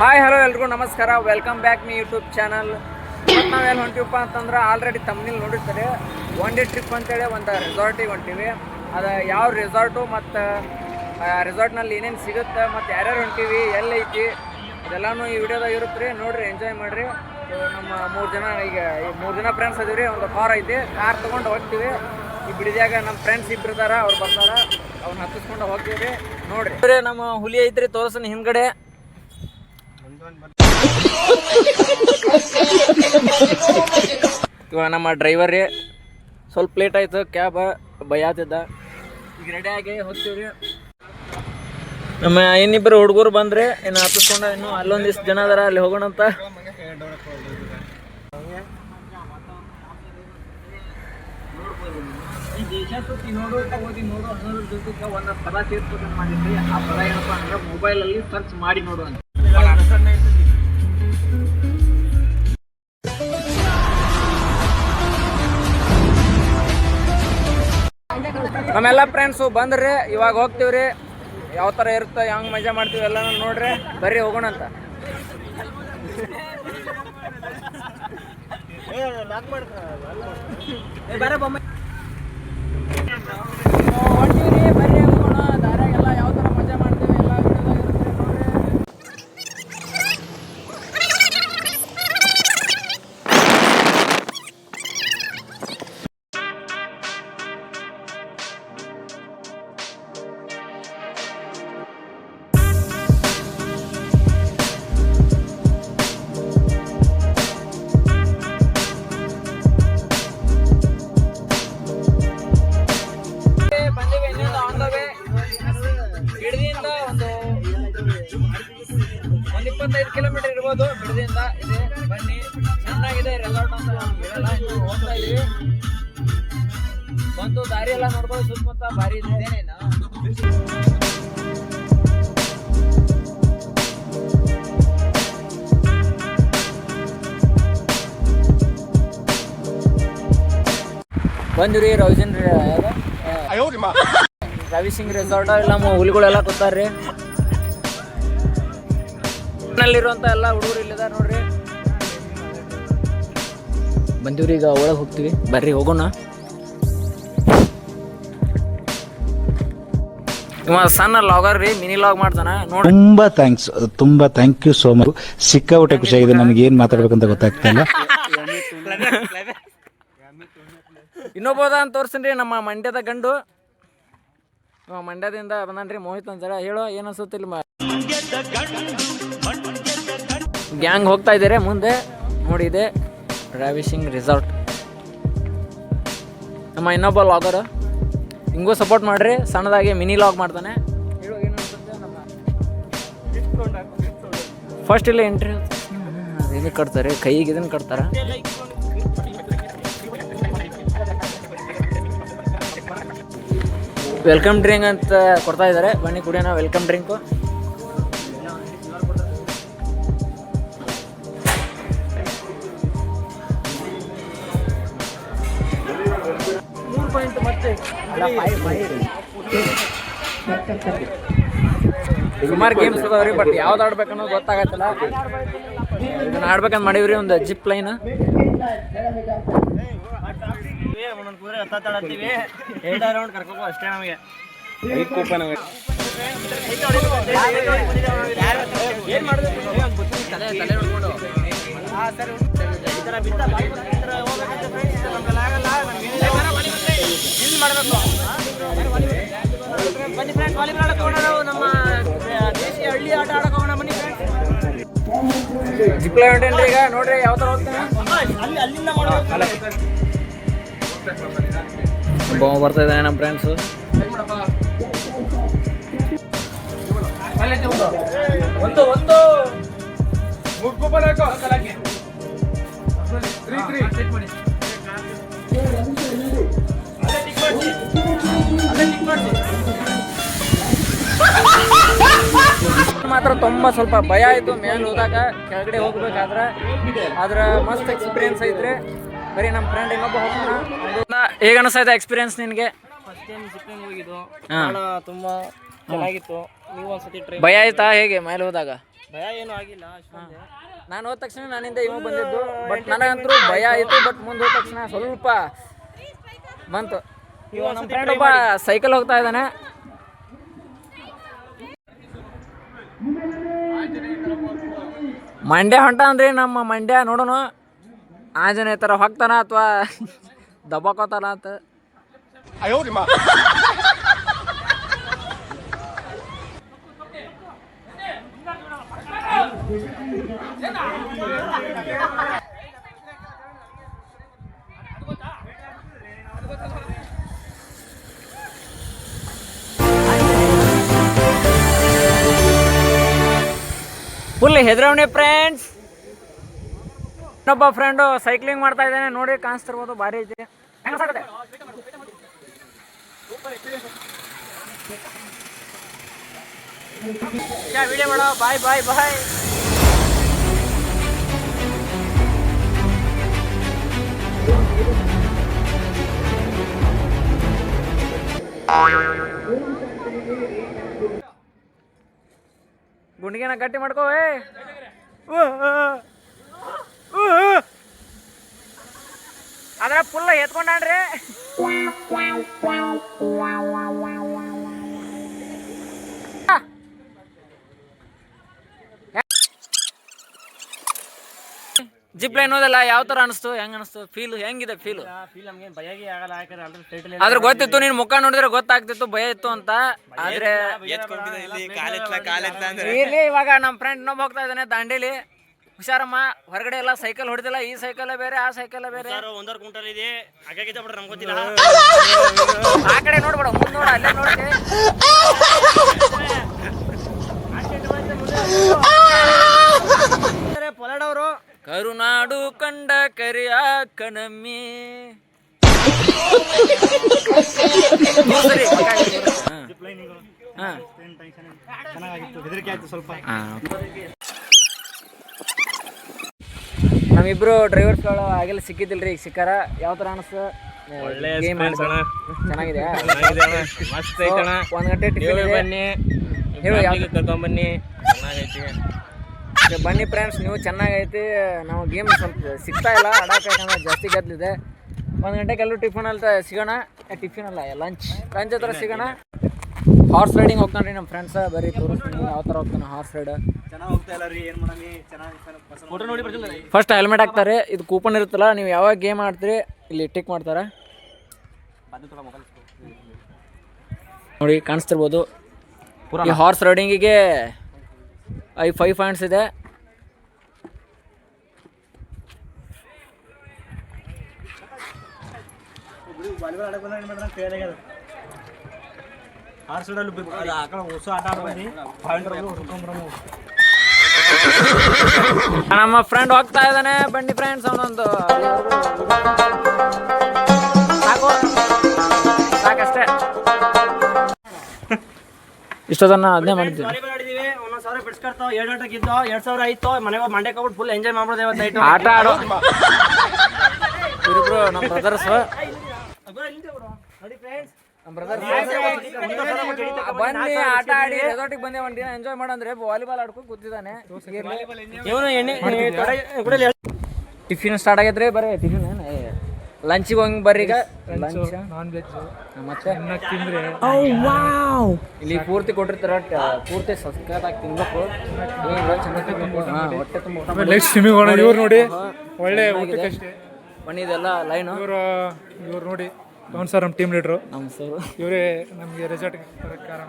Hi, hello ಎಲ್ರಿಗೂ ನಮಸ್ಕಾರ. Welcome back me YouTube channel ಮತ್ತು ನಾವೆಲ್ಲಿ ಹೊಂಟಿವಪ್ಪ ಅಂತಂದ್ರೆ ಆಲ್ರೆಡಿ ತಮ್ಮನಿಲ್ ನೋಡಿರ್ತಾರೆ. ಒನ್ ಡೇ ಟ್ರಿಪ್ ಅಂತೇಳಿ ಒಂದು ರೆಸಾರ್ಟಿಗೆ ಹೊಂಟಿವಿ. ಅದು ಯಾವ ರೆಸಾರ್ಟು ಮತ್ತು ರೆಸಾರ್ಟ್ನಲ್ಲಿ ಏನೇನು ಸಿಗುತ್ತೆ ಮತ್ತು ಯಾರ್ಯಾರು ಹೊಂಟಿವಿ ಎಲ್ಲೈತಿ ಅದೆಲ್ಲನೂ ಈ ವಿಡಿಯೋದಾಗ ಇರುತ್ತೆ ರೀ ನೋಡಿರಿ ಎಂಜಾಯ್ ಮಾಡಿರಿ. ನಮ್ಮ ಮೂರು ಜನ ಈಗ ಮೂರು ಜನ ಫ್ರೆಂಡ್ಸ್ ಅದೀವಿ ಒಂದು ಕಾರ್ ಐತಿ. ಕಾರ್ ತೊಗೊಂಡು ಹೋಗ್ತೀವಿ. ಈ ಬಿಡಿದಾಗ ನಮ್ಮ ಫ್ರೆಂಡ್ಸ್ ಇಬ್ರು ಇದಾರ, ಅವ್ರು ಬರ್ತಾರ ಅವ್ನ ಹತ್ತಿಸ್ಕೊಂಡು ಹೋಗ್ತೀವಿ. ರೀ ನೋಡಿರಿ ನಮ್ಮ ಹುಲಿ ಐತ್ರಿ, ತೋರಿಸ್ನ ಹಿಂದ್ಗಡೆ. ಇವಾಗ ನಮ್ಮ ಡ್ರೈವರ್ ಸ್ವಲ್ಪ ಲೇಟ್ ಆಯ್ತು ಕ್ಯಾಬ್ ಬೈಯಾತಿದ್ದ. ಈಗ ಆಗಿ ಹೋಗ್ತೀವ್ರಿ. ನಮ್ಮ ಇನ್ನಿಬ್ಬರು ಹುಡುಗರು ಬಂದ್ರೆ ಇನ್ನು ಹತ್ತಿಸ್ಕೊಂಡ ಇನ್ನು ಅಲ್ಲೊಂದಿಷ್ಟು ಜನ ಅದಾರ, ಅಲ್ಲಿ ಹೋಗೋಣ ಅಂತ. ಒಂದು ಪದ ಸೇರ್ಸ್ಬೇಕಂತ ಮಾಡಿದ್ರಿ. ಆ ಪದ ಏನಪ್ಪ ಅಂದ್ರೆ ಮೊಬೈಲಲ್ಲಿ ಸರ್ಚ್ ಮಾಡಿ ನೋಡು ನಮ್ಮೆಲ್ಲ ಫ್ರೆಂಡ್ಸು ಬಂದ್ರಿ ಇವಾಗ ಹೋಗ್ತೀವ್ರಿ. ಯಾವ ಥರ ಇರುತ್ತೆ ಹೆಂಗೆ ಮಜಾ ಮಾಡ್ತೀವಿ ಎಲ್ಲ ನೋಡ್ರಿ. ಬರ್ರಿ ಹೋಗೋಣ ಅಂತ. ಹೊಂಟೀವ್ರಿ, ಬಂದಿರಿ ರವಿಜನ್ ರವಿ ಸಿಂಗ್ ರೆಸಾರ್ಟ್ ನಮ್ಮ ಹುಲಿಗಳೆಲ್ಲ ಕೂತಾರ್ರಿ ನಲ್ಲಿರುವಂತ ಎಲ್ಲ ಹುಡುಗರು ಇಲ್ಲಿದಾರ ನೋಡ್ರಿ. ಬಂದಿವ್ರಿ ಈಗ ಒಳಗೆ ಹೋಗ್ತೀವಿ. ಬರ್ರಿ ಹೋಗೋಣ. ಇವ ಸಣ್ಣ ಲಾಗರ್ ರೀ ಮಿನಿ ಲಾಗ್ ಮಾಡ್ತಾನೆ. ನೋಡಿ ತುಂಬಾ ಥ್ಯಾಂಕ್ಸ್ ತುಂಬಾ ಥ್ಯಾಂಕ್ ಯು ಸೋ ಮಚ್ ಸಿಕ್ಕಾಪಟ್ಟೆ ಖುಷಿಯಾಗಿದೆ. ನನಗೆ ಏನು ಮಾತಾಡ್ಬೇಕಂತ ಗೊತ್ತಾಗ್ತಾ ಇಲ್ಲ. ಇನ್ನೊಬ್ಬದ ಅಂತ ತೋರ್ಸನ್ರಿ, ನಮ್ಮ ಮಂಡ್ಯದ ಗಂಡು. ಮಂಡ್ಯದಿಂದ ಬಂದನ್ರಿ ಮೋಹಿತ್ ಅಂತಾರ ಹೇಳೋ, ಏನು ಅನ್ಸುತ್ತಿಲ್ಲ ಮ ಗ್ಯಾಂಗ್ ಹೋಗ್ತಾ ಇದ್ದಾರೆ ಮುಂದೆ ನೋಡಿದೆ ರಾವಿಶಿಂಗ್ ರಿಸಾರ್ಟ್ ನಮ್ಮ ಇನ್ನೊಬ್ಬ ಲಾಗರ್ ಹಿಂಗೂ ಸಪೋರ್ಟ್ ಮಾಡ್ರಿ, ಸಣ್ಣದಾಗಿ ಮಿನಿ ಲಾಗ್ ಮಾಡ್ತಾನೆ. ಫಸ್ಟ್ ಇಲ್ಲ ಎಂಟ್ರಿ ಕಟ್ತಾರೆ ಕೈಗೆ ಇದನ್ನ ಕಟ್ತಾರ. ವೆಲ್ಕಮ್ ಡ್ರಿಂಕ್ ಅಂತ ಕೊಡ್ತಾ ಇದ್ದಾರೆ ಬನ್ನಿ ಕುಡಿಯೋಣ ವೆಲ್ಕಮ್ ಡ್ರಿಂಕು ಸುಮಾರು ಗೇಮ್ಸ್ ಅದಾವ್ರಿ ಬಟ್ ಯಾವ್ದು ಆಡ್ಬೇಕು ಗೊತ್ತಾಗತ್ತಲ್ಲ. ಇದನ್ನ ಆಡ್ಬೇಕಂತ ಮಾಡಿವ್ರಿ, ಒಂದು ಜಿಪ್ ಲೈನ್ ಅಷ್ಟೇ ನಮಗೆ ಏನ್ ಬನ್ನಿ ಫ್ರೆಂಡ್ಸ್ ವಾಲಿಬಾಲ್ ಆಡಕ್ಕೆ ಹೋಗೋಣ ನಾವು ನಮ್ಮ ದೇಶೀಯ ಹಳ್ಳಿ ಆಟ ಆಡಕ್ಕೆ ಹೋಗೋಣ ಬನ್ನಿ ಫ್ರೆಂಡ್ಸ್ ಜಿಪ್ಲೈ ಹೊಂಟೇನ್ರಿ ಈಗ ನೋಡ್ರಿ ಯಾವ ಥರ ಹೋಗ್ತಾನೆ ಒಬ್ಬ ಬರ್ತಾ ಇದ್ದಾನೆ ನಮ್ಮ ಫ್ರೆಂಡ್ಸು ಒಂದು ಒಂದು. ಮಾತ್ರ ತುಂಬ ಸ್ವಲ್ಪ ಭಯ ಆಯ್ತು. ಮೇಲೆ ಹೋದಾಗ ಕೆಳಗಡೆ ಹೋಗ್ಬೇಕಾದ್ರೆ. ಆದ್ರೆ ಮಸ್ತ್ ಎಕ್ಸ್ಪೀರಿಯನ್ಸ್ ಐತ್ರಿ. ಬರೀ ನಮ್ಮ ಫ್ರೆಂಡ್ ಇನ್ನೊಬ್ಬ ಹೋಗೋಣ ಹೇಗ ಅನಿಸ್ತೈತೆ ಎಕ್ಸ್ಪೀರಿಯನ್ಸ್ ನಿನಗೆ? ಫಸ್ಟ್ ಟೈಮ್ ಸಿಕ್ಕಿಂಗ್ ಹೋಗಿದ್ದು. ಕಾರಣ ತುಂಬಾ ಚೆನ್ನಾಗಿತ್ತು. ನೀವು ಒಂದ್ಸತಿ ಟ್ರೈ ಭಯ ಆಯ್ತಾ ಹೇಗೆ ಮೇಲೆ ಹೋದಾಗ? ಭಯ ಏನು ಆಗಿಲ್ಲ ನಾನು ಹೋದ ತಕ್ಷಣ ನನ್ನಿಂದ ಇವ ಬಂದಿದ್ದು ಬಟ್ ನನಗಂತೂ ಭಯ ಆಯಿತು. ಬಟ್ ಮುಂದೆ ಹೋದ ತಕ್ಷಣ ಸ್ವಲ್ಪ ಬಂತು. ಇವ ನಮ್ಮ ಫ್ರೆಂಡ್ ಒಬ್ಬ ಸೈಕಲ್ ಹೋಗ್ತಾ ಇದ್ದಾನೆ. ಮಂಡ್ಯ ಹೊಂಟ ಅಂದ್ರೆ ನಮ್ಮ ಮಂಡ್ಯ ನೋಡೋಣ. ಆಂಜನೇಯ ಥರ ಹೋಗ್ತಾನ ಅಥವಾ ದಬ್ಬಾಕೋತಾನ ಅಂತ? ಫುಲ್ ಹೆದರವಣೆ ಫ್ರೆಂಡ್ಸ್ ಇನ್ನೊಬ್ಬ ಫ್ರೆಂಡು ಸೈಕ್ಲಿಂಗ್ ಮಾಡ್ತಾ ಇದ್ದಾನೆ, ನೋಡಿ ಕಾಣಿಸ್ತಿರ್ಬೋದು, ಭಾರಿ ಐತಿ ವಿಡಿಯೋ ಮಾಡೋ ಬಾಯ್ ಬಾಯ್ ಬಾಯ್ ಗುಂಡಿಗೆನ ಗಟ್ಟಿ ಮಾಡ್ಕೋವೆ ಅದ್ರ ಫುಲ್ ಎತ್ಕೊಂಡ್ರಿ ಜಿಪ್ ಲೈನ್ ಹೋದಲ್ಲ ಯಾವ ತರ ಅನಿಸ್ತು? ಹೆಂಗ್ ಅನಿಸ್ತು? ಫೀಲ್ ಹೆಂಗಿದೆ ಫೀಲ್ ಆದ್ರೆ ಗೊತ್ತಿತ್ತು ನಿನ್ ಮುಖ ನೋಡಿದ್ರೆ ಗೊತ್ತಾಗ್ತಿತ್ತು ಭಯ ಇತ್ತು ಅಂತ. ಆದ್ರೆ ಇವಾಗ ನಮ್ ಫ್ರೆಂಡ್ ಇನ್ನೊಬ್ಬ ಹೋಗ್ತಾ ಇದ್ದಾನೆ ದಾಂಡೇಲಿ. ಹುಷಾರಮ್ಮ ಹೊರಗಡೆ ಎಲ್ಲ ಸೈಕಲ್ ಹೊಡೆದಿಲ್ಲ ಈ ಸೈಕಲ್ ಬೇರೆ ಆ ಸೈಕಲ್ ಬೇರೆ. ಒಂದರ ಕುಂಟಲ್ ಇದೆ. ಹಾಗಾಗಿ ಬಿಡ್ರಿ ನಮ್ಗೆ ಗೊತ್ತಿಲ್ಲ. ಆ ಕಡೆ ನೋಡ್ಬೇಡ ಮುಂದ್ ನೋಡ ಅಲ್ಲೇ ನೋಡಿ ಪೊಲಾಡವರು ಕರುನಾಡು ಕಂಡ ಕರಿಯ ಕಣಮ್ಮಿ. ಹಾ. ಹಾ. ಚೆನ್ನಾಗಿತ್ತು ಹೆದರಿಕೆ ಆಯ್ತು ಸ್ವಲ್ಪ. ಹಾ. ನಮ್ಮಿಬ್ರು ಡ್ರೈವರ್ಸ್ಗಳು ಆಗಿಲ್ಲ ಸಿಕ್ಕಿದ್ದಿಲ್ರಿ ಈಗ ಸಿಕ್ಕಾರ. ಯಾವ ತರ ಅನಿಸ್ತು? ಒಳ್ಳೆ experience ಅಣ್ಣ. ಚೆನ್ನಾಗಿದೆ. ಮಸ್ತ್ ಐತೆ ಐತಣ್ಣ ಒಂದ್ ಗಂಟೆ ಟಿಫಿನ್ ನೀವು ಇದೆ. ಬನ್ನಿ. ಹೇಳು ಯಾವ- ಫ್ಯಾಮಿಲಿಗೆ ಕರ್ಕೊಂಬನ್ನಿ. ಚೆನ್ನಾಗೈತಿ. ಮತ್ತೆ ಬನ್ನಿ ಫ್ರೆಂಡ್ಸ್ ನೀವು ಚೆನ್ನಾಗೈತಿ. ನಾವು ಗೇಮ್ ಸ್ವಲ್ಪ ಸಿಗ್ತಾ ಇಲ್ಲ. ಆಡಕ್ಕೆ ಯಾಕಂದ್ರೆ ಜಾಸ್ತಿ ಗದ್ದಿದೆ ಒಂದು ಗಂಟೆಗೆ ಎಲ್ಲರೂ ಟಿಫನ್ ಅಂತ ಸಿಗೋಣ. ಟಿಫಿನ್ ಅಲ್ಲ ಲಂಚ್ ಲಂಚ್ ಹತ್ರ ಸಿಗೋಣ. ಹಾರ್ಸ್ ರೈಡಿಂಗ್ ಹೋಗ್ತಾನೆ ನಮ್ಮ ಫ್ರೆಂಡ್ಸ್ ಬರೀ ತೋರಿಸ್ತೀನಿ ಯಾವ ಥರ ಹೋಗ್ತಾನೆ ಹಾರ್ಸ್ ರೈಡ್ ಚೆನ್ನಾಗಿ ಹೋಗ್ತಾ ಇಲ್ಲ ರೀ ಏನು ಮಾಡಮಿ? ಚೆನ್ನಾಗಿ ಫೋಟೋ ನೋಡಿ ಬರ್ತಿಲ್ಲ ರೀ. ಫಸ್ಟ್ ಹೆಲ್ಮೆಟ್ ಹಾಕ್ತಾರೆ ಇದು ಕೂಪನ್ ಇರುತ್ತಲ್ಲ ನೀವು ಯಾವಾಗ ಗೇಮ್ ಆಡ್ತೀರಿ ಇಲ್ಲಿ ಟಿಕ್ ಮಾಡ್ತಾರೆ. ನೋಡಿ ಕಾಣಿಸ್ತಿರ್ಬೋದು. ಈ ಹಾರ್ಸ್ ರೈಡಿಂಗಿಗೆ ಐ ಫೈವ್ ಪಾಯಿಂಟ್ಸ್ ಇದೆ. ವಾಲಿಬಾಲ್ ಆಡಕ್ಕೆ ಬಂದ್ರೆ ಏನು ಅದು ಹೊಸ ಆಟ ನಮ್ಮ ಫ್ರೆಂಡ್ ಹೋಗ್ತಾ ಇದ್ದಾನೆ ಬನ್ನಿ ಫ್ರೆಂಡ್ಸ್ ಅವನೊಂದು. ಸಾಕು. ಸಾಕಷ್ಟೇ. ಇಷ್ಟೊತ್ತನ್ನ ಅದನ್ನೇ ಮಾಡಿದ್ವಿ ವಾಲಿಬಾಲ್ ಆಡಿದೀವಿ. ಒಂದೊಂದು ಸಾವಿರ ಬಿಡ್ಸ್ಕೊಡ್ತಾವ ಎರಡು ಗಂಟೆಗೆ ಇದ್ದೋ ಎರಡು ಸಾವಿರ ಆಯ್ತು ಮನೆಗೆ ಮಂಡ್ಯಕ್ಕೆ ಹೋಗ್ಬಿಟ್ಟು ಫುಲ್ ಎಂಜಾಯ್ ಮಾಡ್ಬೋದು ಇವತ್ತು ನೈಟ್ ಆಟ ಆಡೋ. ಇವ್ರಿಬ್ರು ನಮ್ಮ ಬ್ರದರ್ಸ್ ನೋಡಿ ಫ್ರೆಂಡ್ಸ್ ನಮ್ಮ ಬ್ರದರ್ಸ್ ಬನ್ನಿ ಆಟ ಆಡಿ ರೆಸಾರ್ಟಿಗೆ ಬಂದೆ ಒಂದಿನ ದಿನ ಎಂಜಾಯ್ ಮಾಡಂದ್ರೆ ವಾಲಿಬಾಲ್ ಆಡ್ಕೊಂಡು ಕೂತಿದ್ದಾನೆ. ಇವನು ಎಣ್ಣೆ ಕುಡಿಯಲಿ ಟಿಫಿನ್ ಸ್ಟಾರ್ಟ್ ಆಗೈತ್ರಿ ಬರ್ರಿ ಟಿಫಿನ್ ಲಂಚಿಗೆ ಹೋಗಿ ಬರ್ರಿ ಈಗ. ಲಂಚ್ ನಾನ್ ವೆಜ್ ಮತ್ತೆ? ತಿಂದ್ರೆ. ಇಲ್ಲಿ ಪೂರ್ತಿ ಕೊಟ್ಟಿರ್ತಾರ ಪೂರ್ತಿ ಸಸ್ಕತ್ತಾಗಿ ತಿನ್ಬೇಕು. ಚೆನ್ನಾಗಿ ತಿನ್ಬೇಕು. ಹಾ, ಹೊಟ್ಟೆ ತುಂಬ ಊಟ ಮಾಡಿ. ನೆಕ್ಸ್ಟ್ ಸ್ವಿಮ್ಮಿಂಗ್ ಇವ್ರು ನೋಡಿ. ಒಳ್ಳೆ. ಊಟಕ್ಕಷ್ಟೇ ಬನ್ನಿ ಇದೆಲ್ಲ ಲೈನ್ ಇವರು ಇವ್ರು ನೋಡಿ. ಪವನ್ ಸರ್ ನಮ್ಮ ಟೀಮ್ ಲೀಡ್ರು ನಮ್ಮ ಸರ್. ಇವರೇ ನಮಗೆ ರೆಸಾರ್ಟ್ ಬರೋಕ್ಕೆ ಕಾರಣ.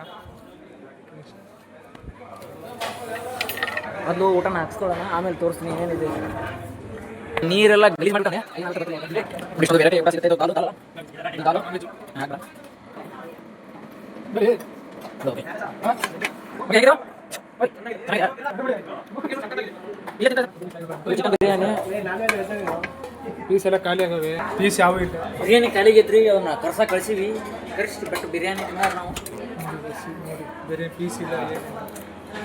ಮೊದಲು ಊಟನ ಹಾಕ್ಸ್ಕೊಳ್ಳೋಣ ಆಮೇಲೆ ತೋರಿಸ್ತೀನಿ ಏನೇನಿದೆ ನೀರೆಲ್ಲ ಗಲೀಜ್ ಮಾಡ್ತಾನೆ ಬಿರಿಯಾನಿ. ಪೀಸ್ ಎಲ್ಲ ಖಾಲಿ ಆಗವೆ. ಪೀಸ್ ಯಾವ ಇಲ್ಲ. ಬಿರಿಯಾನಿ ಖಾಲಿಗೈತ್ರಿ ಅವನ್ನ ಕರ್ಸ ಕಳ್ಸಿವಿ. ಕರ್ಸಿ ಬಟ್ ಬಿರಿಯಾನಿ ತಿನ್ನಾರ ನಾವು. ಬೇರೆ ಪೀಸ್ ಇಲ್ಲ.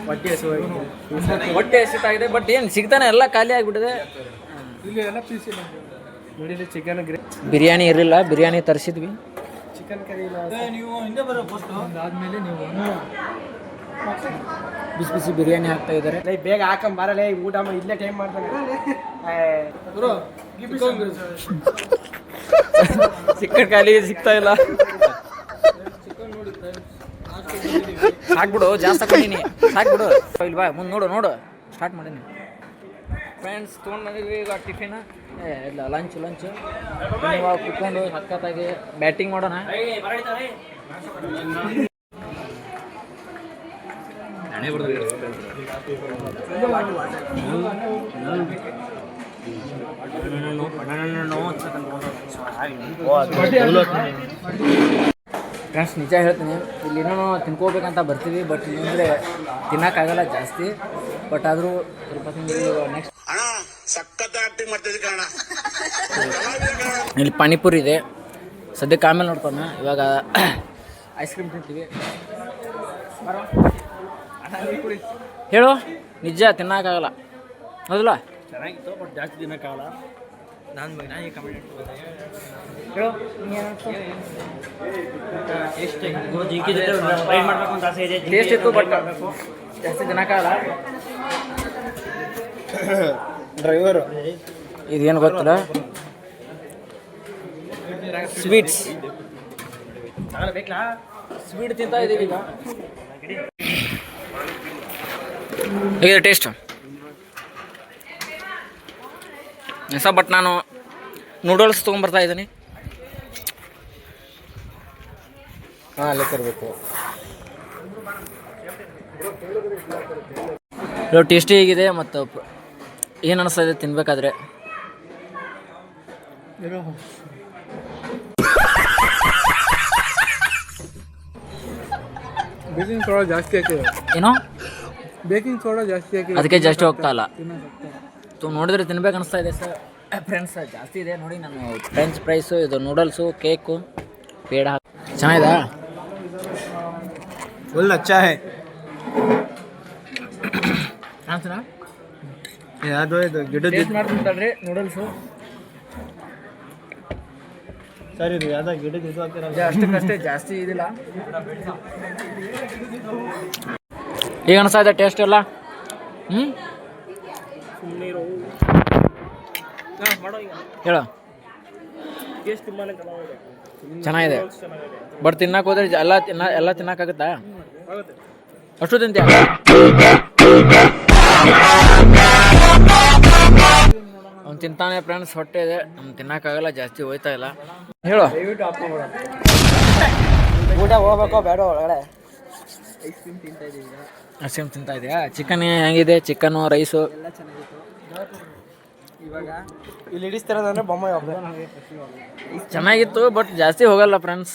ಹೊಟ್ಟೆ ಹಸುವಾಗಿದೆ ಹೊಟ್ಟೆ ಹಸಿತಾಗಿದೆ ಬಟ್ ಏನು ಸಿಗ್ತಾನೆ ಎಲ್ಲ ಖಾಲಿ ಆಗಿಬಿಟ್ಟಿದೆ. ಇಲ್ಲಿ ಎಲ್ಲ ಪೀಸ್ ಇಲ್ಲ. ನೋಡಿ ಚಿಕನ್ ಗ್ರೇ ಬಿರಿಯಾನಿ ಇರಲಿಲ್ಲ ಬಿರಿಯಾನಿ ತರಿಸಿದ್ವಿ. ಚಿಕನ್ ಕರಿ ಇಲ್ಲ. ನೀವು ಹಿಂದೆ ಬರೋ ಫಸ್ಟ್ ಅದಾದ್ಮೇಲೆ ನೀವು ಬಿಸಿ ಬಿಸಿ ಬಿರಿಯಾನಿ ಹಾಕ್ತಾ ಇದ್ದಾರೆ. ಲೈ ಬೇಗ ಹಾಕೊಂಡ್ ಬರಲೇ ಊಟ ಮಾಡಿ ಇಲ್ಲೇ ಟೈಮ್ ಮಾಡ್ತಾನೆ. ಚಿಕನ್ ಖಾಲಿ ಸಿಗ್ತಾ ಇಲ್ಲ. ಸಾಕ್ಬಿಡು ಜಾಸ್ತಿ ಹಾಕೊಂಡಿನಿ. ಸಾಕ್ಬಿಡು ಇಲ್ವಾ ಮುಂದೆ ನೋಡು ನೋಡು. ಸ್ಟಾರ್ಟ್ ಮಾಡೀನಿ. ಫ್ರೆಂಡ್ಸ್ ತೊಗೊಂಡು ಬಂದಿದ್ವಿ ಈಗ ಟಿಫಿನ್ ಏ ಇಲ್ಲ ಲಂಚ್ ಲಂಚ್ ಇವಾಗ ಕುತ್ಕೊಂಡು ಸಕ್ಕತ್ತಾಗಿ ಬ್ಯಾಟಿಂಗ್ ಮಾಡೋಣ. ಫ್ರೆಂಡ್ಸ್ ನಿಜ ಹೇಳ್ತೀನಿ ಇಲ್ಲಿ ಏನೋ ತಿನ್ಕೋಬೇಕಂತ ಬರ್ತೀವಿ ಬಟ್ ಅಂದರೆ ತಿನ್ನಕ್ಕಾಗಲ್ಲ ಜಾಸ್ತಿ. ಬಟ್ ಆದರೂ ನೆಕ್ಸ್ಟ್ ಇಲ್ಲಿ ಪಾನಿಪುರಿ ಇದೆ. ಸದ್ಯಕ್ಕೆ ಆಮೇಲೆ ನೋಡ್ಕೊಂಡು ಇವಾಗ ಐಸ್ ಕ್ರೀಮ್ ತಿಂತೀವಿ. ಬರೋ. ಹೇಳು. ನಿಜ ತಿನ್ನೋಕ್ಕಾಗಲ್ಲ. ಹೌದಲ್ಲ? ಚೆನ್ನಾಗಿತ್ತು ಬಟ್ ಜಾಸ್ತಿ ದಿನಕ್ಕಾಗಲ್ಲ ನಾನು ನಾನು ಕಮೆಂಟ್ ಹೇಳು. ಟ್ರೈ ಮಾಡ್ಬೇಕು ಅಂತ ಆಸೆ ಇದೆ. ಟೇಸ್ಟ್ ಇತ್ತು ಬಟ್ ಜಾಸ್ತಿ ತಿನ್ನೋಕ್ಕಾಗಲ್ಲ. ಡ್ರೈವರು ಇದೇನು ಗೊತ್ತಿಲ್ಲ? ಸ್ವೀಟ್ಸ್ ಬೇಕಲ್ಲ? ಸ್ವೀಟ್ ತಿಂತಾ ಇದ್ದೀವಿ ಈಗ. ಹೇಗಿದೆ ಟೇಸ್ಟ್ ಹೊಸ ಬಟ್ ನಾನು ನೂಡಲ್ಸ್ ತೊಗೊಂಬರ್ತಾ ಇದ್ದೀನಿ. ಹಾಂ ಅಲ್ಲೇ ತರಬೇಕು. ಇದು ಟೇಸ್ಟಿ ಹೇಗಿದೆ ಮತ್ತು ಏನು ಅನಿಸ್ತಾ ಇದೆ ತಿನ್ಬೇಕಾದ್ರೆ? ಬೇಕಿಂಗ್ ಸೋಡಾ ಜಾಸ್ತಿ ಆಯ್ತು. ಏನೋ? ಬೇಕಿಂಗ್ ಸೋಡಾ ಜಾಸ್ತಿ ಹಾಕಿ ಅದಕ್ಕೆ ಜಾಸ್ತಿ ಹೋಗ್ತಾ ಇಲ್ಲ. ತೋ ನೋಡಿದ್ರೆ ತಿನ್ಬೇಕು ಅನಿಸ್ತಾ ಇದೆ ಸರ್. ಫ್ರೆಂಡ್ಸ್ ಜಾಸ್ತಿ ಇದೆ. ನೋಡಿ ನಾನು ಫ್ರೆಂಚ್ ಪ್ರೈಸು ಇದು ನೂಡಲ್ಸು ಕೇಕು ಪೇಡ ಚೆನ್ನಾಗಿದೆ? ಫುಲ್ ಅಚ್ಚಾ ಹೇ ಅದು ಇದು ಗಿಡದ ಮಾಡ್ತೀನಿ ನೂಡಲ್ಸು ಸರಿ ಇದು ಯಾವ್ದೋ ಗಿಡದ ಇದು ಹಾಕ್ತಿರಲ್ಲ ಅಷ್ಟಕ್ಕಷ್ಟೇ ಜಾಸ್ತಿ ಇದಿಲ್ಲ. ಈಗ ಅನಿಸ್ತಾ ಇದೆ ಟೇಸ್ಟ್ ಎಲ್ಲ? ಹ್ಞೂ ಹೇಳ. ಚೆನ್ನಾಗಿದೆ. ಬಟ್ ತಿನ್ನಕ್ಕೆ ಹೋದ್ರೆ ಎಲ್ಲ ತಿನ್ನ ಎಲ್ಲ ತಿನ್ನಕ್ಕಾಗುತ್ತಾ? ಅಷ್ಟು ತಿಂತೀಯ? ಅವ್ನು ತಿಂತಾನೆ ಫ್ರೆಂಡ್ಸ್ ಹೊಟ್ಟೆ ಇದೆ. ಅವ್ನು ತಿನ್ನಕ್ಕಾಗಲ್ಲ, ಜಾಸ್ತಿ ಹೋಯ್ತಾ ಇಲ್ಲ. ಹೇಳು. ಊಟ ಹೋಗ್ಬೇಕೋ ಬೇಡ ಒಳಗಡೆ? ಐಸ್ ಕ್ರೀಮ್ ತಿಂತಾ ಇದೆಯಾ? ಚಿಕನ್ ಹೆಂಗಿದೆ? ಚಿಕನ್ನು ರೈಸು ಇಲ್ಲಿ ಹಿಡಿಸ್ತಿರೋದಂದ್ರೆ ಬೊಮ್ಮೆ ಚೆನ್ನಾಗಿತ್ತು ಬಟ್ ಜಾಸ್ತಿ ಹೋಗಲ್ಲ ಫ್ರೆಂಡ್ಸ್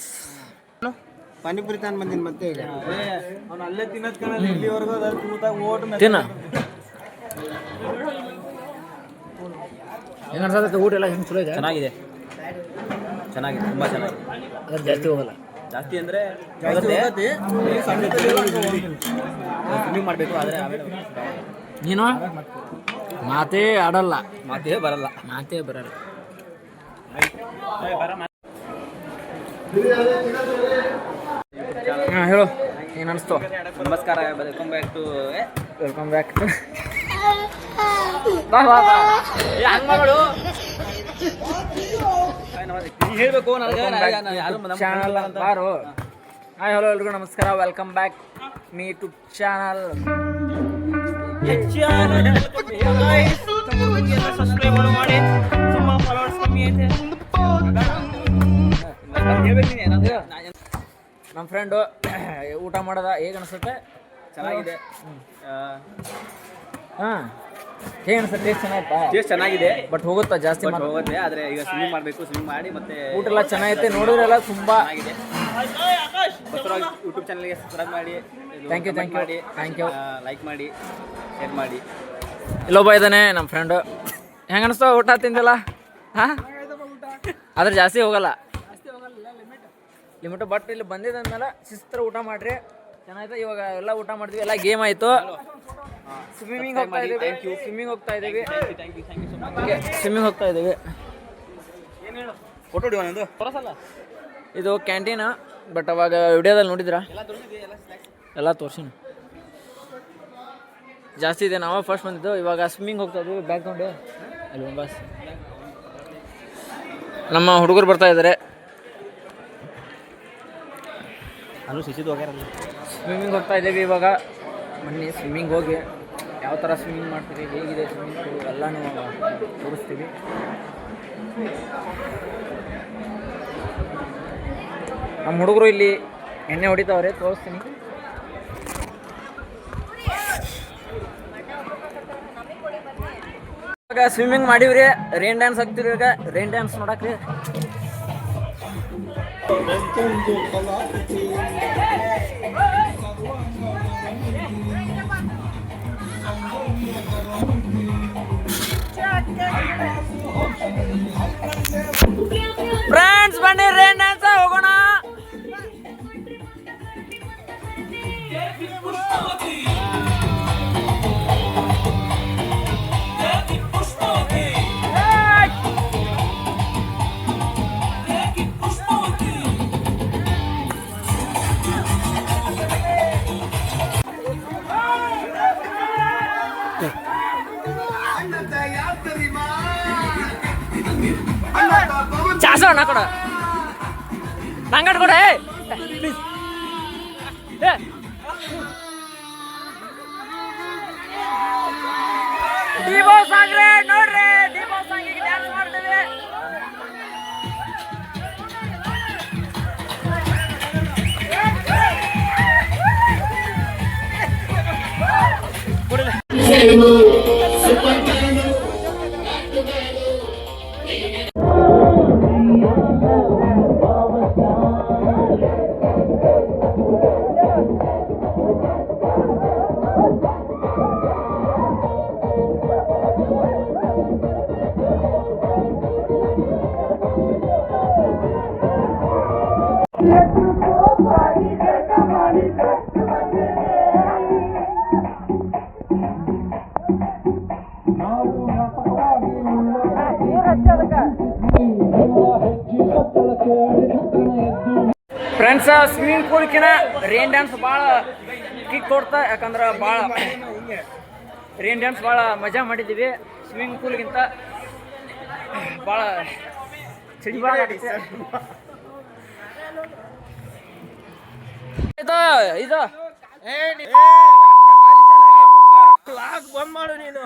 ಪಾನಿಪುರಿ ತಾನು ಬಂದಿನಿ ಮತ್ತೆ ಈಗ. ಅವ್ನು ಅಲ್ಲೇ ತಿನ್ನೋದ್ ಕಣ ಇಲ್ಲಿವರೆಗೂ ಊಟ ಓಟ್ ತಿನ್ನ. ಹೆಂಗ ಅನ್ಸತ್ತೆ ಊಟ ಎಲ್ಲ ಹೆಂಗೆ ಚಲೋ ಇದೆ? ಚೆನ್ನಾಗಿದೆ. ಚೆನ್ನಾಗಿದೆ ತುಂಬಾ ಚೆನ್ನಾಗಿದೆ. ಅದ್ರ ಜಾಸ್ತಿ ಹೋಗಲ್ಲ. ಜಾಸ್ತಿ ಅಂದ್ರೆ ಸ್ವಿಮ್ಮಿಂಗ್ ಮಾಡಬೇಕು ಆದರೆ ನೀನು? ಮಾತೇ ಆಡಲ್ಲ. ಮಾತೇ ಬರಲ್ಲ. ಮಾತೇ ಬರಲ್ಲ. ಹಾಂ ಹೇಳು. ಏನು ಅನಿಸ್ತು? ನಮಸ್ಕಾರ welcome back to welcome back ಬಾ ಬಾ ಬಾ. ಹಂಗೆ ಮಾಡು. ಹೇಳ್ಬೇಕು ಚಾನಲ್ ಬಾರು ಹಾಯ್ ಹಲೋ ಎಲ್ರಿಗೂ ನಮಸ್ಕಾರ. Welcome back me to channel ನಮ್ಮ ಫ್ರೆಂಡು ಊಟ ಮಾಡೋದ? ಹೇಗೆ ಅನಿಸುತ್ತೆ? ಚೆನ್ನಾಗಿದೆ. ಹಾಂ. ಹೇಗೆ ಅನಿಸುತ್ತೆ ಟೇಸ್ಟ್ ಚೆನ್ನಾಗಿತ್ತಾ? ಟೇಸ್ಟ್ ಚೆನ್ನಾಗಿದೆ. ಬಟ್ ಹೋಗುತ್ತಾ ಜಾಸ್ತಿ ಮಾತ್ರ? ಹೋಗುತ್ತೆ ಆದರೆ ಈಗ ಸ್ವಿಮ್ಮಿಂಗ್ ಮಾಡಬೇಕು ಸ್ವಿಮ್ಮಿಂಗ್ ಮಾಡಿ ಮತ್ತೆ ಊಟ ಎಲ್ಲ ಚೆನ್ನಾಗೈತೆ ನೋಡಿದ್ರೆಲ್ಲ ತುಂಬಾ ಚೆನ್ನಾಗಿದೆ. ಯೂಟ್ಯೂಬ್ ಚಾನಲ್ಗೆ ಸಬ್ಸ್ಕ್ರೈಬ್ ಮಾಡಿ Thank ಯು thank you. ಮಾಡಿ ಥ್ಯಾಂಕ್ ಯು ಲೈಕ್ ಮಾಡಿ ಶೇರ್ ಮಾಡಿ. ಇಲ್ಲೊಬ್ಬ ಇದ್ದಾನೆ ನಮ್ಮ ಫ್ರೆಂಡು ಹೆಂಗೆ ಅನಿಸ್ತಾವ ಊಟ ತಿಂದಿಲ್ಲ? ಹಾಂ? ಆದ್ರೆ ಜಾಸ್ತಿ ಹೋಗಲ್ಲ. ಲಿಮಿಟ್ ಬಟ್ ಇಲ್ಲಿ ಬಂದಿದ್ದಂದ್ಮೇಲೆ ಶಿಸ್ತರ ಊಟ ಮಾಡ್ರಿ. ಚೆನ್ನಾಯ್ತು ಇವಾಗ ಎಲ್ಲ ಊಟ ಮಾಡಿದ್ವಿ. ಎಲ್ಲ ಗೇಮ್ ಆಯಿತು. ಸ್ವಿಮ್ಮಿಂಗ್ ಹೋಗ್ತಾ ಇದ್ದೀವಿ. ಸ್ವಿಮ್ಮಿಂಗ್ ಹೋಗ್ತಾ ಇದ್ದೀವಿ. Thank you thank you so much swimming ಹೋಗ್ತಾ ಇದ್ದೀವಿ. ಏನು ಹೇಳು? ಫೋಟೋ ಒಂದು ಇದು ಕ್ಯಾಂಟೀನ್ ಬಟ್ ಅವಾಗ ವಿಡಿಯೋದಲ್ಲಿ ನೋಡಿದ್ರಾ? ಎಲ್ಲ ತೋರ್ಸಿನಿ. ಜಾಸ್ತಿ ಇದೆ. ನಾವು ಫಸ್ಟ್ ಬಂದಿದ್ದು. ಇವಾಗ ಸ್ವಿಮ್ಮಿಂಗ್ ಹೋಗ್ತಾ ಇದ್ವಿ ಬ್ಯಾಕ್ ಗ್ರೌಂಡ್ ಅಲ್ಲಿ ಬಸ್ ನಮ್ಮ ಹುಡುಗರು ಬರ್ತಾ ಇದ್ದಾರೆ ಅಲ್ಲೂ ಸಿಸಿದು ಹೋಗ್ಯಾರ ಸ್ವಿಮ್ಮಿಂಗ್ ಹೋಗ್ತಾ ಇದ್ದೀವಿ ಇವಾಗ. ಮೊನ್ನೆ ಸ್ವಿಮ್ಮಿಂಗ್ ಹೋಗಿ. ಯಾವ ಥರ ಸ್ವಿಮ್ಮಿಂಗ್ ಮಾಡ್ತೀವಿ ಹೇಗಿದೆ ಸ್ವಿಮ್ಮಿಂಗ್ ಪೂಲ್ ಎಲ್ಲನೂ ತೋರಿಸ್ತೀವಿ. ನಮ್ಮ ಹುಡುಗರು ಇಲ್ಲಿ ಎಣ್ಣೆ ಹೊಡಿತಾವ್ರೆ, ತೋರಿಸ್ತೀನಿ. ಇವಾಗ ಸ್ವಿಮ್ಮಿಂಗ್ ಮಾಡಿವ್ರಿ ರೈನ್ ಡ್ಯಾನ್ಸ್ ಹಾಕ್ತಿರಿ ಇವಾಗ. Rain dance ನೋಡಕ್ರಿ. ಫ್ರೆಂಡ್ಸ್ ಬನ್ನಿ ಚಾಸ ಅಣ್ಣ ಕೊಡ ನಂಗಡ್ ಕೊಡ ಏ ಪ್ಲೀಸ್ ಡಿವೋ ಸಾಂಗ್ರೆ ನೋಡ್ರಿ ಡಿವೋ ಸಾಂಗಿಗೆ ಡ್ಯಾನ್ಸ್ ಮಾಡ್ತೀವಿ ಫ್ರೆಂಡ್ಸ್ ಸ್ವಿಮ್ಮಿಂಗ್ ಪೂಲ್ಕಿನ ರೇನ್ ಡ್ಯಾನ್ಸ್ ಭಾಳ ಕಿಕ್ ಕೊಡ್ತ ಯಾಕಂದ್ರೆ ಭಾಳ ರೇನ್ ಡ್ಯಾನ್ಸ್ ಭಾಳ ಮಜಾ ಮಾಡಿದ್ದೀವಿ ಸ್ವಿಮ್ಮಿಂಗ್ ಪೂಲ್ಗಿಂತ ಭಾಳ ಚಳಿ. ಇದು ಇದು. ಮಾಡು ನೀನು.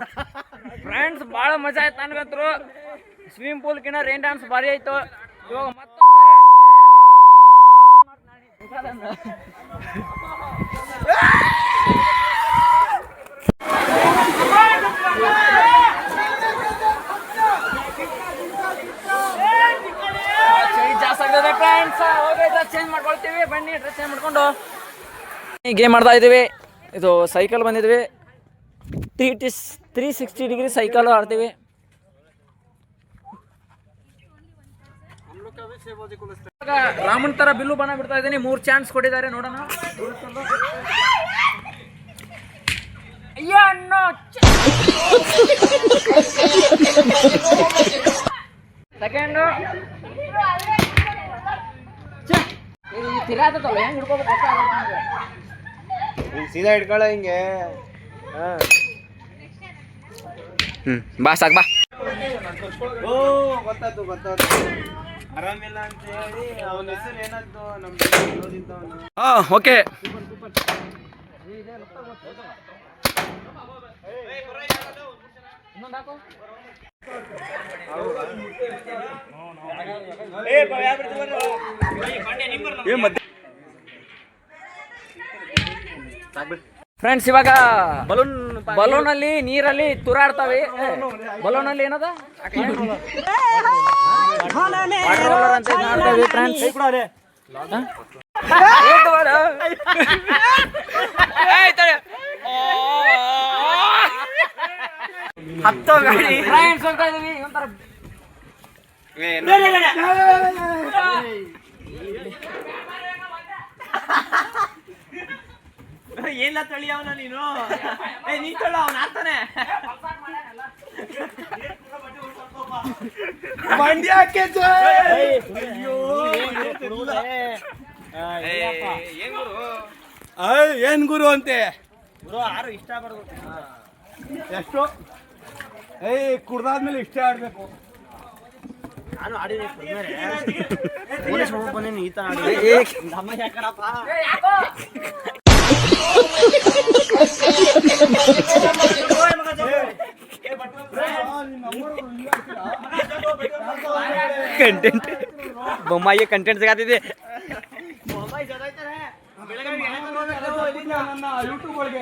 ಫ್ರೆಂಡ್ಸ್ ಭಾಳ ಮಜಾ ಆಯ್ತು ನನಗಂತರು. ಸ್ವಿಮ್ಮಿಂಗ್ ಪೂಲ್ ಕಿನ್ನ ರೈನ್ ಡ್ಯಾನ್ಸ್ ಭಾರಿ ಆಯ್ತು. ಇವಾಗ ಮತ್ತೊಂದು ಚಳಿ ಜಾಸ್ತಿ ಆಗ್ತದೆ ಫ್ರೆಂಡ್ಸ್ ಹೋಗಿ ಚೇಂಜ್ ಮಾಡ್ಕೊಳ್ತೀವಿ. ಬನ್ನಿ ಡ್ರೆಸ್ ಚೇಂಜ್ ಮಾಡ್ಕೊಂಡು. ಗೇಮ್ ಆಡ್ತಾ ಇದ್ದೀವಿ. ಇದು ಸೈಕಲ್ ಬಂದಿದ್ವಿ ತ್ರೀ ಟಿಸ್ ತ್ರೀ ಸಿಕ್ಸ್ಟಿ ಡಿಗ್ರಿ ಸೈಕಲ್ ಆಡ್ತೀವಿ. ರಾಮನ್ ತರ ಬಿಲ್ಲು ಬಣ್ಣ ಬಿಡ್ತಾ ಇದ್ದೀನಿ. ಮೂರು ಚಾನ್ಸ್ ಕೊಟ್ಟಿದ್ದಾರೆ. ನೋಡೋಣ. ಅಯ್ಯೋ ಸೆಕೆಂಡು ತಿರಾತಲ್ಲ ಹೆಂಗ್ ಹಿಡ್ಕೋಬೇಕು ಗೊತ್ತಾಗಲ್ಲ. ಸೀದಾ ಹಿಡ್ಕೊಳ ಹಿಂಗೆ. ಹ್ಮ್ ಬಾ ಸಾಕ್ ಬಾ. ಓ ಗೊತ್ತಾಯ್ತು ಗೊತ್ತಾಯ್ತು. ಆರಾಮಿಲ್ಲ ಅಂತ ಹೇಳಿ ಅವನ ಹೆಸರು ಏನಾಯ್ತು ನಮ್ಮ ಓದಿದ್ದವನು ಹಾ ಓಕೆ. ಫ್ರೆಂಡ್ಸ್ ಇವಾಗ ಬಲೂನ್ ಬಲೂನ್ ಅಲ್ಲಿ ನೀರಲ್ಲಿ ತುರಾಡ್ತಾವೆ ಬಲೂನ್ ಅಲ್ಲಿ ಏನದ ಅಂತ ಫ್ರೆಂಡ್ಸ್ ಹತ್ತೋ ಗಾಡಿ. ಏನಿಲ್ಲ ತಳಿ ಅವನ ನೀನು? ಏ ನೀ ತಳ ಅವನ ಆಗ್ತಾನೆ ಮಂಡ್ಯಕ್ಕೆ ಏನ್ ಗುರು? ಅಂತೆ? ಗುರು ಯಾರು ಇಷ್ಟ ಬರ್ಬೋದು ಎಷ್ಟು? ಏಯ್ ಕುಡ್ದಾದ್ಮೇಲೆ ಇಷ್ಟೇ ಆಡ್ಬೇಕು ನಾನು ಆಡಿನಿ ಪೊಲೀಸ್ ಬಂದೇನಿ ಈ ತರ ಆಡಿ ಅಮ್ಮ ಯಾಕಡಪ್ಪ ಕಂಟೆಂಟ್ ಬೊಮ್ಮಾಯಿಗೆ ಕಂಟೆಂಟ್ ಸಿಗತ್ತಿದೆ ಯೂಟ್ಯೂಬ್ ಒಳಗೆ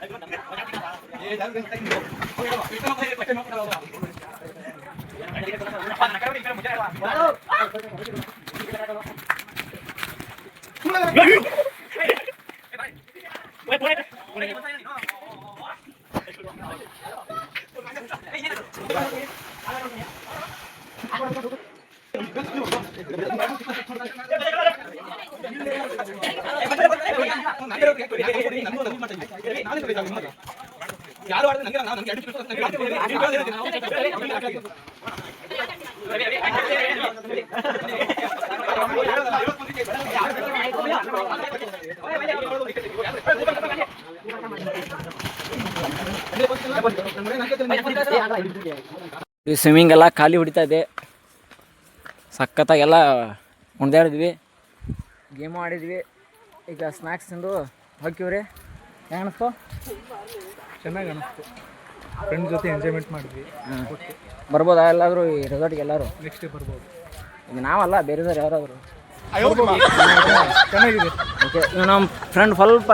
ನೋ ತಡೆ, ನಾನು ಸ್ವಿಮ್ಮಿಂಗ್ ಎಲ್ಲ ಖಾಲಿ ಹೊಡಿತಾ ಇದೆ. ಸಖತ್ತಾಗೆಲ್ಲ ಉಣ್ದಾಡಿದ್ವಿ ಗೇಮು ಆಡಿದ್ವಿ. ಈಗ ಸ್ನ್ಯಾಕ್ಸ್ ತಿಂದು ಹಾಕಿವ್ರಿ ಹೆಂಗೆ ಚೆನ್ನಾಗಿ ಅನಿಸ್ತು. ಫ್ರೆಂಡ್ ಜೊತೆ ಎಂಜಾಯ್ಮೆಂಟ್ ಮಾಡಿದ್ವಿ. ಬರ್ಬೋದಾ ಎಲ್ಲಾದರೂ ಈ ರೆಸಾರ್ಟ್ಗೆ ಎಲ್ಲರೂ ನೆಕ್ಸ್ಟ್ ಡೇ ಬರ್ಬೋದು. ಈಗ ನಾವಲ್ಲ ಬೇರೆದವ್ರು ಯಾರಾದರೂ. ಚೆನ್ನಾಗಿದೆ. ಓಕೆ ಇವ್ ನಮ್ಮ ಫ್ರೆಂಡ್ ಸ್ವಲ್ಪ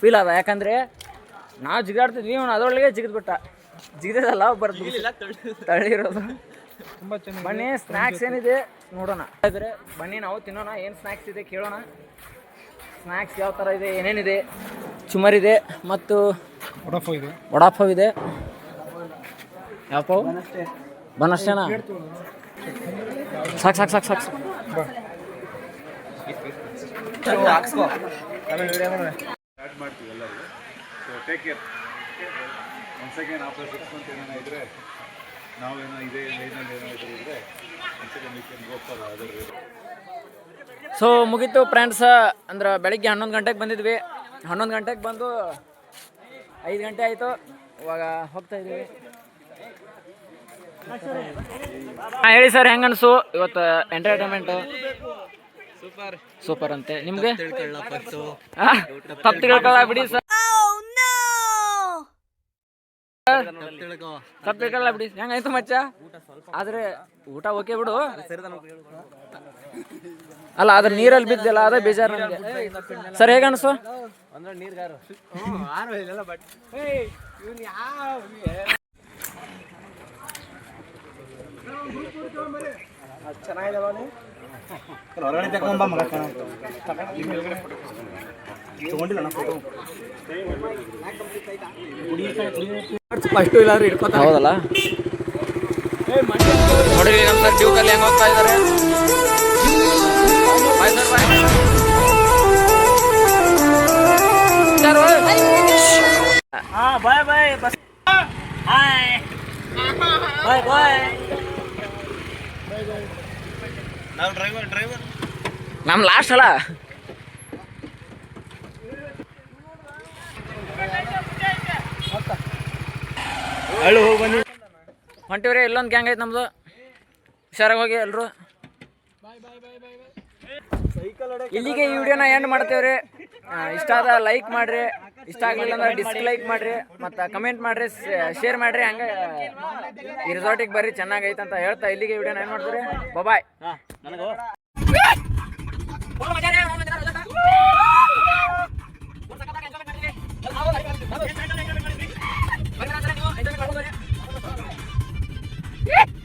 ಫೀಲ್ ಅದ. ಯಾಕಂದ್ರೆ ನಾವು ಜಿಗಾಡ್ತಿದ್ವಿ ಅವ್ನು ಅದರೊಳಗೆ ಜಿಗಿದ್ಬಿಟ್ಟ. ಜಿಗಿದಲ್ಲ ಬರ್ದು ತಳ್ಳಿರೋದು. ತುಂಬ ಚೆನ್ನಾಗಿ ಬನ್ನಿ ಸ್ನ್ಯಾಕ್ಸ್ ಏನಿದೆ ನೋಡೋಣ. ಆದರೆ ಬನ್ನಿ ನಾವು ತಿನ್ನೋಣ. ಏನು ಸ್ನ್ಯಾಕ್ಸ್ ಇದೆ ಕೇಳೋಣ. ಸ್ನ್ಯಾಕ್ಸ್ ಯಾವ ಥರ ಇದೆ ಏನೇನಿದೆ? ಚುಮರಿದೆ ಮತ್ತು ವಡಾಫೋ ಇದೆ. ವಡಾಪಾವ್ ಇದೆ. ಯಾವ ಪಾವ್ ಬನ್ ಅಷ್ಟೇನಾ ಸಾಕು ಸಾಕು ಸಾಕು ಸಾಕು. ಸ್ಟಾರ್ಟ್ ಮಾಡ್ತೀವಿ ಎಲ್ಲರೂ. So take care after six month ನಾವೇನೋ ಇದೇ ಲೈನಲ್ಲಿ ಸೊ ಮುಗೀತು ಫ್ರೆಂಡ್ಸ್ ಅಂದ್ರೆ ಬೆಳಿಗ್ಗೆ ಹನ್ನೊಂದು ಗಂಟೆಗೆ ಬಂದಿದ್ವಿ. ಹನ್ನೊಂದು ಗಂಟೆಗೆ ಬಂದು ಐದು ಗಂಟೆ ಆಯಿತು. ಇವಾಗ ಹೋಗ್ತಾ ಇದೀವಿ. ಹಾಂ, ಹೇಳಿ ಸರ್ ಹೆಂಗೆ ಅನ್ಸು? ಇವತ್ತು ಎಂಟರ್ಟೈನ್ಮೆಂಟ್ ಸೂಪರ್ ಸೂಪರ್ ಅಂತೆ. ನಿಮಗೆ? ತಪ್ಪು ತಿಳ್ಕೊಳ್ಳ ಬಿಡಿ ಸರ್ ತಪ್ಪು ತಿಳ್ಕೊಳ್ಳ ಬಿಡಿ. ಹೆಂಗಾಯ್ತು ಮಚ್ಚ? ಆದ್ರೆ ಊಟ ಓಕೆ ಬಿಡು. ಅಲ್ಲ ಅದ್ರ ನೀರಲ್ಲಿ ಬಿದ್ದಿಲ್ಲ, ಅದೇ ಬೇಜಾರು ನನಗೆ ಸರ್ ಹೇಗೆ ಅನ್ಸು? ಹೊರಗಡೆ ತಗೊಂಬ ಮಗ ತಗೊಂಡಿಲ್ಲ ನಾ ಫೋಟೋ ಹೌದಲ್ಲ ನೋಡಿರಿ ನಮ್ಮ ಸರ್ ಡ್ಯೂಕಲ್ಲಿ ಹೆಂಗ್ ಹೋಗ್ತಾ ಇದಾರೆ ಬಾಯ್ ಸರ್ ಬಾಯ್ ಸರ್, ಓಯ್. ಹಾ ಬಾಯ್ ಬಾಯ್ ಬಸ್ ಹಾಯ್ ಬಾಯ್ ಬಾಯ್ ನಾವು ಡ್ರೈವರ್ ಡ್ರೈವರ್ ನಮ್ ಲಾಸ್ಟ್ ಅಲ್ಲ? ಅಳ್ಳು ಹೋಗಿ ಬನ್ನಿ. ಹೊಂಟಿವ್ರಿ ಇಲ್ಲೊಂದು ಗ್ಯಾಂಗ್ ಐತೆ ನಮ್ದು. ಹುಷಾರಾಗಿ ಹೋಗಿ ಎಲ್ರು. ಇಲ್ಲಿಗೆ ಈ ವಿಡಿಯೋನ ಎಂಡ್ ಮಾಡ್ತೇವ್ರಿ. ಇಷ್ಟ ಆದ ಲೈಕ್ ಮಾಡ್ರಿ. ಇಷ್ಟ ಆಗಲಿಲ್ಲ ಅಂದ್ರೆ ಡಿಸ್ಲೈಕ್ ಮಾಡ್ರಿ ಮತ್ತೆ ಕಮೆಂಟ್ ಮಾಡ್ರಿ ಶೇರ್ ಮಾಡ್ರಿ ಹಂಗೆ ಈ ರೆಸಾರ್ಟಿಗೆ ಬರ್ರಿ ಚೆನ್ನಾಗೈತೆ ಅಂತ ಹೇಳ್ತಾ ಇಲ್ಲಿಗೆ ವಿಡಿಯೋ ಏನ್ ಮಾಡ್ತೀರಿ ಬೊಬಾಯ್ Yeah!